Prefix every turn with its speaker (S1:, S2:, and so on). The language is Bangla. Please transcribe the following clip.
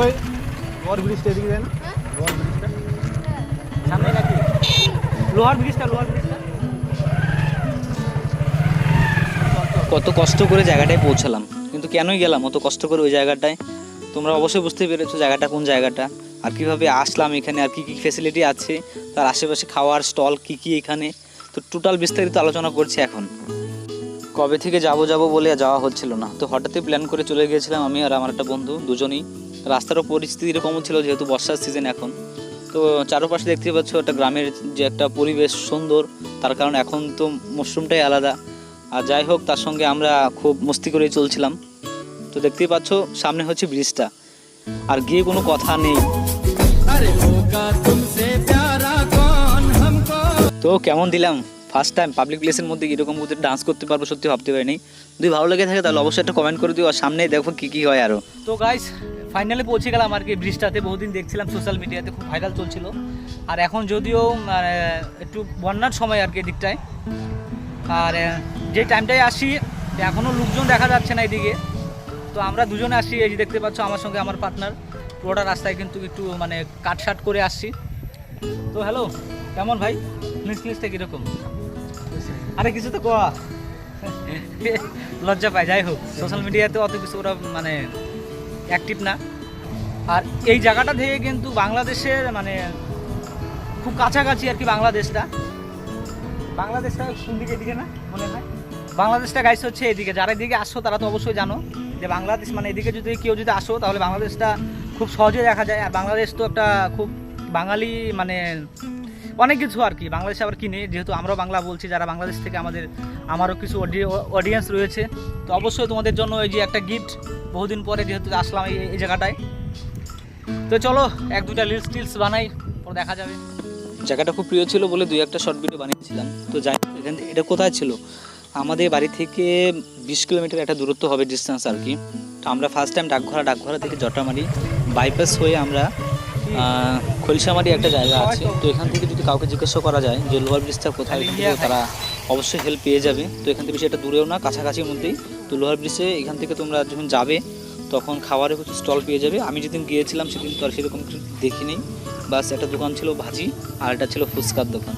S1: ওই, লোহার ব্রিজটা এদিকে যায় না লোহার ব্রিজটা সামনে নাকি? লোহার ব্রিজটা লোহার ব্রিজটা।
S2: কত কষ্ট করে জায়গাটায় পৌঁছালাম। কিন্তু কেনই গেলাম? অত কষ্ট করে ওই জায়গাটায়? তোমরা অবশ্যই বুঝতে পেরেছ জায়গাটা কোন জায়গাটা। আর কীভাবে আসলাম এখানে? আর কি কি ফেসিলিটি আছে? তার আশেপাশে খাওয়ার স্টল কি কি এখানে? তো টোটাল বিস্তারিত আলোচনা করছি এখন। কবে থেকে যাব যাব বলে যাওয়া হচ্ছিল না। তো হঠাৎই প্ল্যান করে চলে গিয়েছিলাম আমি আর আমার একটা বন্ধু, দুজনেই। রাস্তারও পরিস্থিতি এরকমও ছিল যেহেতু বর্ষার সিজন এখন। তো চারপাশে দেখতে পাচ্ছ একটা গ্রামের যে একটা পরিবেশ সুন্দর তার কারণ এখন তো মশরুমটাই আলাদা। আর যাই হোক তার সঙ্গে আমরা খুব মস্তি করেই চলছিলাম। তো দেখতেই পাচ্ছ সামনে হচ্ছে ব্রিজটা। আর গিয়ে কোনো কথা নেই। তো কেমন দিলাম? ফার্স্ট টাইম পাবলিক প্লেসের মধ্যে এরকম ওদের ডান্স করতে পারব সত্যি ভাবতে পারিনি। যদি ভালো লেগে থাকে তাহলে অবশ্যই একটা কমেন্ট করে দিও আর সামনে দেখো কি কি হয় আরও। তো গাইস ফাইনালি পৌঁছে গেলাম আর কি ব্রিজটাতে। বহুদিন দেখছিলাম সোশ্যাল মিডিয়াতে খুব ভাইরাল চলছিল। আর এখন যদিও একটু বন্যার সময় আর কি এদিকটায়। আর যে টাইমটায় আসি এখনও লোকজন দেখা যাচ্ছে না এদিকে। তো আমরা দুজনে আসি এই যে দেখতে পাচ্ছ আমার সঙ্গে আমার পার্টনার পুরোটা রাস্তায় কিন্তু একটু মানে কাটসাট করে আসছি। তো হ্যালো কেমন ভাই? প্লিজ প্লিজটা কীরকম? আরে কিছু তো কোয়া। লজ্জা পায় যাই হোক। সোশ্যাল মিডিয়াতে অত কিছু ওরা মানে অ্যাক্টিভ না। আর এই জায়গাটা থেকে কিন্তু বাংলাদেশের মানে খুব কাছাকাছি আর কি বাংলাদেশটা। বাংলাদেশটা কোন দিকে এদিকে না, মনে হয়? বাংলাদেশটা গাইস হচ্ছে এদিকে। যারা এদিকে আসো, তারা তো অবশ্যই জানো যে বাংলাদেশ মানে এদিকে যদি কেউ যদি আসো, তাহলে বাংলাদেশটা খুব সহজে দেখা যায়। আর বাংলাদেশ তো একটা খুব বাঙালি মানে অনেক কিছু আর কি, বাংলাদেশে আবার কি নেই? যেহেতু আমরাও বাংলা বলছি, যারা বাংলাদেশ থেকে আমাদের, আমারও কিছু অডিয়েন্স রয়েছে। তো অবশ্যই তোমাদের জন্য এই যে একটা গিফট বহুদিন পরে যেহেতু আসলাম এই এই জায়গাটায়। তো চলো, এক দুটা রিলস টিলস বানাই, পরে দেখা যাবে। জায়গাটা খুব প্রিয় ছিল বলে দুই একটা শর্ট ভিডিও বানিয়েছিলাম। তো যাই এখান এটা কোথায় ছিল? আমাদের বাড়ি থেকে বিশ কিলোমিটার একটা দূরত্ব হবে ডিস্টেন্স আর কি। তো আমরা ফার্স্ট টাইম ডাকঘরা ডাকঘরা থেকে জটামারি বাইপাস হয়ে আমরা খলিশামারি একটা জায়গা আছে। তো এখান থেকে যদি কাউকে জিজ্ঞাসা করা যায় যে লোহার ব্রিজটা কোথায় তারা অবশ্যই হেল্প পেয়ে যাবে। তো এখান থেকে একটা দূরেও না, কাছাকাছির মধ্যেই। তো লোহার ব্রিজে এখান থেকে তোমরা যখন যাবে, তখন খাবারের কিছু স্টল পেয়ে যাবে। আমি যেদিন গিয়েছিলাম, সেদিন তো আর সেরকম কিছু দেখিনি। বাস একটা দোকান ছিল ভাজি, আর একটা ছিল ফুচকার দোকান।